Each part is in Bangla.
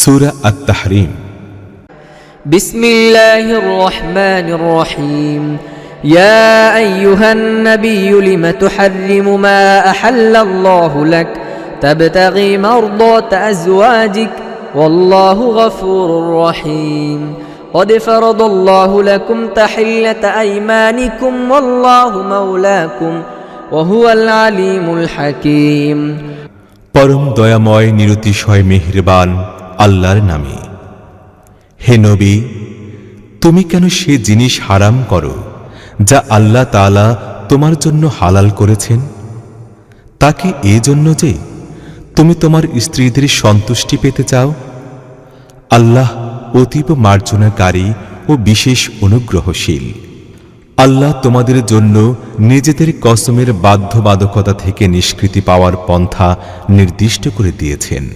সুরা আত তাহরিম بسم الله الرحمن الرحيم يا أيها النبي لم تحرم ما أحل الله لك تبتغي مرضات أزواجك والله غفور رحيم قد فرض الله لكم تحلة أيمانكم والله مولاكم وهو العليم الحكيم পরম দয়াময় নিরতিশয় মেহেরবান আল্লাহর নামে। হে নবী, তুমি কেন সে জিনিস হারাম করো, যা আল্লাহ তাআলা তোমার জন্য হালাল করেছেন? তাকে এজন্য যে তুমি তোমার স্ত্রীদের সন্তুষ্টি পেতে চাও? আল্লাহ অতীব মার্জনাকারী ও বিশেষ অনুগ্রহশীল। আল্লাহ তোমাদের জন্য নিজেদের কসমের বাধ্যবাধকতা থেকে নিষ্কৃতি পাওয়ার পন্থা নির্দিষ্ট করে দিয়েছেন।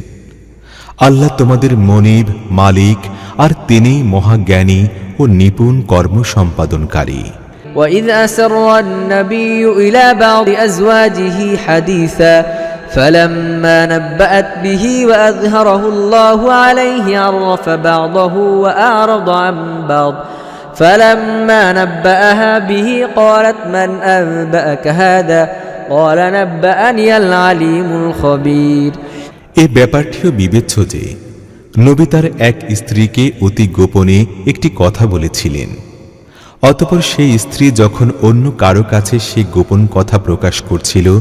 আল্লাহ তোমাদের মনিব মালিক আর তিনিই মহাজ্ঞানী ও নিপুণ কর্ম সম্পাদনকারী وإذ أسر النبي إلى بعض أزواجه حديثا فلما نبأت به وأظهره الله عليه عرف بعضه وأعرض عن بعض فلما نبأها به قالت من أنبأك هذا قال نبأني العليم الخبير এ ব্যাপারটিও বিবেচ্য যে নবী তার এক স্ত্রীকে অতি গোপনে একটি কথা বলেছিলেন। অতপর সেই স্ত্রী যখন অন্য কারও কাছে সে গোপন কথা প্রকাশ করছিল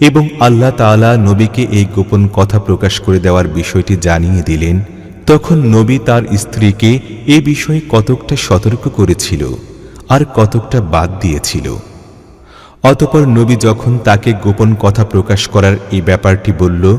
এবং আল্লাহ তাআলা নবীকে এই গোপন কথা প্রকাশ করে দেওয়ার বিষয়টি জানিয়ে দিলেন, তখন নবী তার স্ত্রীকে এ বিষয়ে কতকটা সতর্ক করেছিল আর কতকটা বাদ দিয়েছিল। অতপর নবী যখন তাকে গোপন কথা প্রকাশ করার এই ব্যাপারটি বলল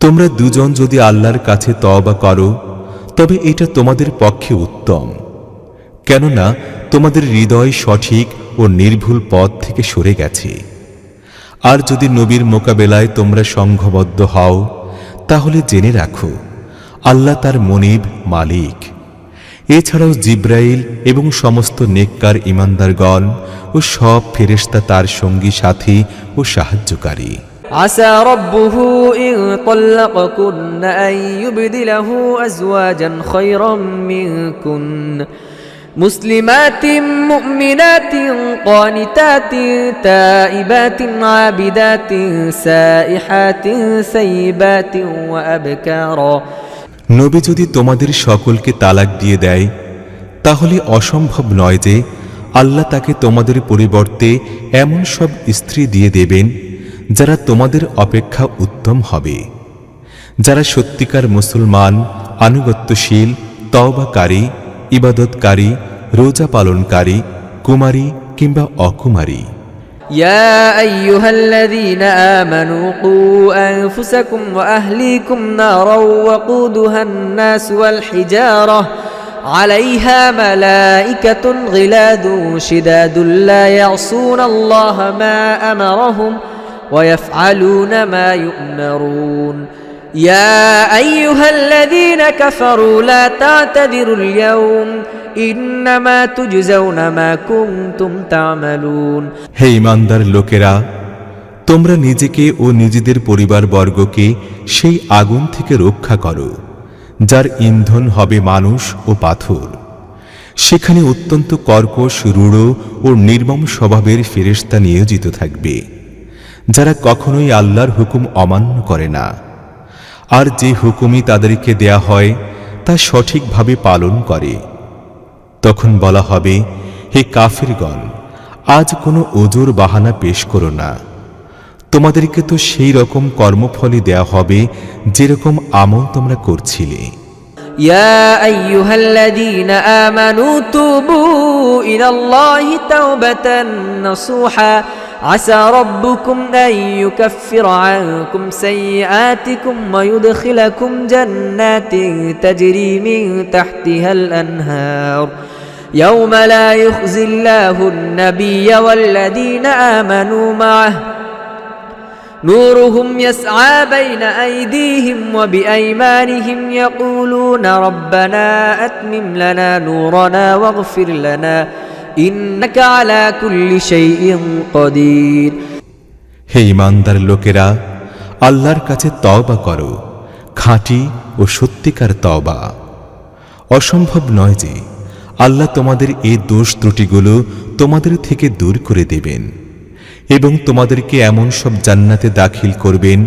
তোমরা দুজন যদি আল্লাহর কাছে তওবা করো, তবে এটা তোমাদের পক্ষে উত্তম। কেননা তোমাদের হৃদয় সঠিক ও নির্ভুল পথ থেকে সরে গেছে। আর যদি নবীর মোকাবেলায় তোমরা সংঘবদ্ধ হও, তাহলে জেনে রাখো, আল্লাহ তার মনিব মালিক। এছাড়াও জিব্রাইল এবং সমস্ত নেককার ইমানদারগণ ও সব ফেরেশতা তার সঙ্গী সাথী ও সাহায্যকারী عسى ربه إن طلقكن أن يبدله أزواجا خيرا منكن مسلمات مؤمنات قانتات تائبات عابدات سائحات سيبات وأبكارا নবী যদি তোমাদের সকলকে তালাক দিয়ে দেয়, তাহলে অসম্ভব নয় যে আল্লাহ তাকে তোমাদের পরিবর্তে এমন সব স্ত্রী দিয়ে দেবেন, যারা তোমাদের অপেক্ষা উত্তম হবে। যারা সত্যিকার মুসলমান, আনুগত্যশীল, তওবাকারী, ইবাদতকারী, রোজা পালনকারী, কুমারী কিংবা অকুমারী। يا أيها الذين آمنوا قوا أنفسكم وأهليكم نارا وقودها الناس والحجارة عليها ملائكة غلاد شداد لا يعصون الله ما أمرهم ويفعلون ما يؤمرون. يا أيها الذين كفروا لا تعتذروا اليوم হে ইমানদার লোকেরা, তোমরা নিজেকে ও নিজেদের পরিবারবর্গকে সেই আগুন থেকে রক্ষা করো, যার ইন্ধন হবে মানুষ ও পাথর। সেখানে অত্যন্ত কর্কশ, রূঢ় ও নির্মম স্বভাবের ফেরেস্তা নিয়োজিত থাকবে, যারা কখনোই আল্লাহর হুকুম অমান্য করে না। আর যে হুকুমই তাদেরকে দেয়া হয়, তা সঠিকভাবে পালন করে। তখন বলা হবে হে কাফিরগণ আজ কোনো ওজোর বাহানা পেশ করো না তোমাদেরকে তো সেই রকম কর্মফলই দেয়া হবে যেরকম আমল তোমরা করছিলে يا أيها الذين آمنوا توبوا إلى الله توبة نصوحا عسى ربكم أن يكفر عنكم سيئاتكم ويدخلكم جنات تجري من تحتها الأنهار يوم لا يخزي الله النبي والذين آمنوا معه نورهم يسعى بين أيديهم وبأيمانهم يقولون ربنا أتمم لنا نورنا واغفر لنا إنك على كل شيء قدير হে ইমানদার লোকেরা আল্লাহর কাছে তওবা করো খাঁটি ও সত্যিকার তওবা অসম্ভব নয় যে আল্লাহ তোমাদের এই দোষ ত্রুটিগুলো তোমাদের থেকে দূর করে দেবেন এবং তোমাদেরকে এমন সব জান্নাতে দাখিল করবেন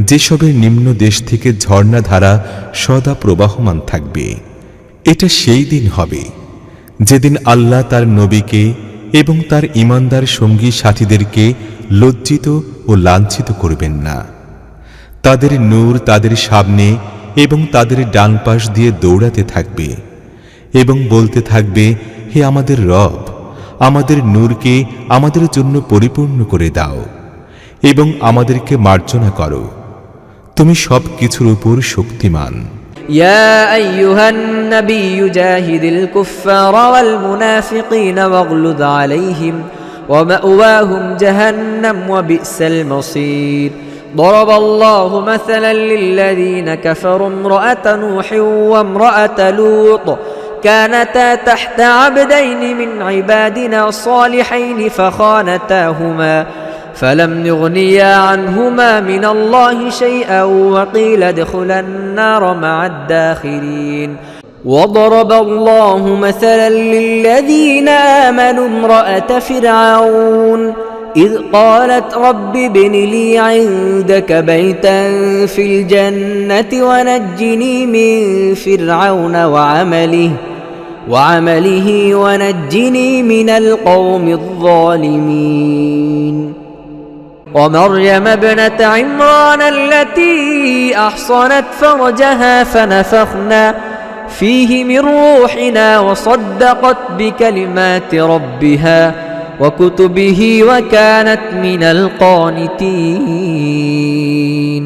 যেসবের নিম্ন দেশ থেকে ঝর্ণাধারা সদা প্রবাহমান থাকবে। এটা সেই দিন হবে যেদিন আল্লাহ তার নবীকে এবং তার ইমানদার সঙ্গী সাথীদেরকে লজ্জিত ও লাঞ্ছিত করবেন না। তাদের নূর তাদের সামনে এবং তাদের ডান পাশ দিয়ে দৌড়াতে থাকবে। এবং বলতে থাকবে হে আমাদের রব আমাদের নূরকে আমাদের জন্য পরিপূর্ণ করে দাও এবং আমাদেরকে মার্জনা করো তুমি সব কিছুর উপর শক্তিমান يا أيها النبي جاهد الكفار والمنافقين واغلظ عليهم ومأواهم جهنم وبئس المصير ضرب الله مثلا للذين كفروا امرأة نوح وامرأة لوط كانتا تحت عبدين من عبادنا صالحين فخانتاهما فلم يغنيا عنهما من الله شيئا وقيل ادخلا النار مع الداخلين. وضرب الله مثلا للذين آمنوا امرأة فرعون إذ قالت رب ابن لي عندك بيتا في الجنة ونجني من فرعون وعمله وعمله ونجني من القوم الظالمين. ومريم ابنة عمران التي أحصنت فرجها فنفخنا فيه من روحنا وصدقت بكلمات ربها. وكتبه وكانت من القانتين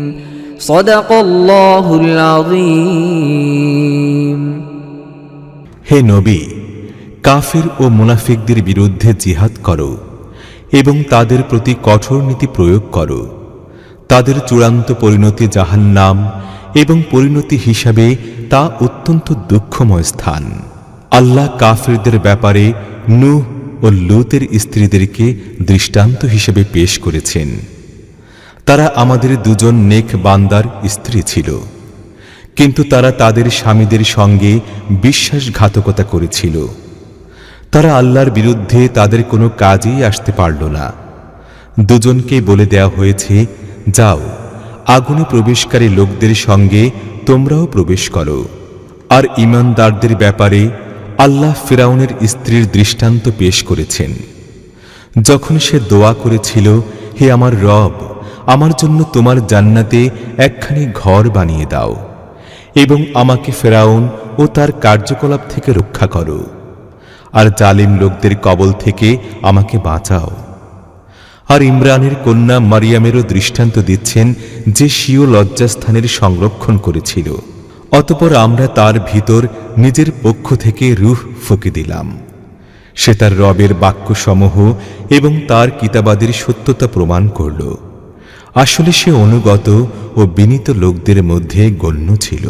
صدق الله العظيم হে নবী কাফির ও মুনাফিকদের বিরুদ্ধে জিহাদ করো এবং তাদের প্রতি কঠোর নীতি প্রয়োগ করো তাদের চূড়ান্ত পরিণতি জাহান্নাম এবং পরিণতি হিসাবে তা অত্যন্ত দুঃখময় স্থান আল্লাহ কাফিরদের ব্যাপারে নূহ ও লুতের স্ত্রীদেরকে দৃষ্টান্ত হিসেবে পেশ করেছেন। তারা আমাদের দুজন নেক বান্দার স্ত্রী ছিল। কিন্তু তারা তাদের স্বামীদের সঙ্গে বিশ্বাসঘাতকতা করেছিল। তারা আল্লাহর বিরুদ্ধে তাদের কোনো কাজেই আসতে পারল না। দুজনকে বলে দেয়া হয়েছে, যাও, আগুনে প্রবেশকারী লোকদের সঙ্গে তোমরাও প্রবেশ করো। আর ইমানদারদের ব্যাপারে আল্লাহ ফিরাউনের স্ত্রীর দৃষ্টান্ত পেশ করেছেন। যখন সে দোয়া করেছিল, হে আমার রব, আমার জন্য তোমার জান্নাতে একখানি ঘর বানিয়ে দাও এবং আমাকে ফেরাউন ও তার কার্যকলাপ থেকে রক্ষা করো। আর জালিম লোকদের কবল থেকে আমাকে বাঁচাও। আর ইমরানের কন্যা মারিয়ামেরও দৃষ্টান্ত দিচ্ছেন যে স্বীয় লজ্জাস্থানের সংরক্ষণ করেছিল। অতপর আমরা তার ভিতর নিজের পক্ষ থেকে রুহ ফুঁকে দিলাম। সে তার রবের বাক্যসমূহ এবং তার কিতাবাদের সত্যতা প্রমাণ করল। আসলে সে অনুগত ও বিনীত লোকদের মধ্যে গণ্য ছিল।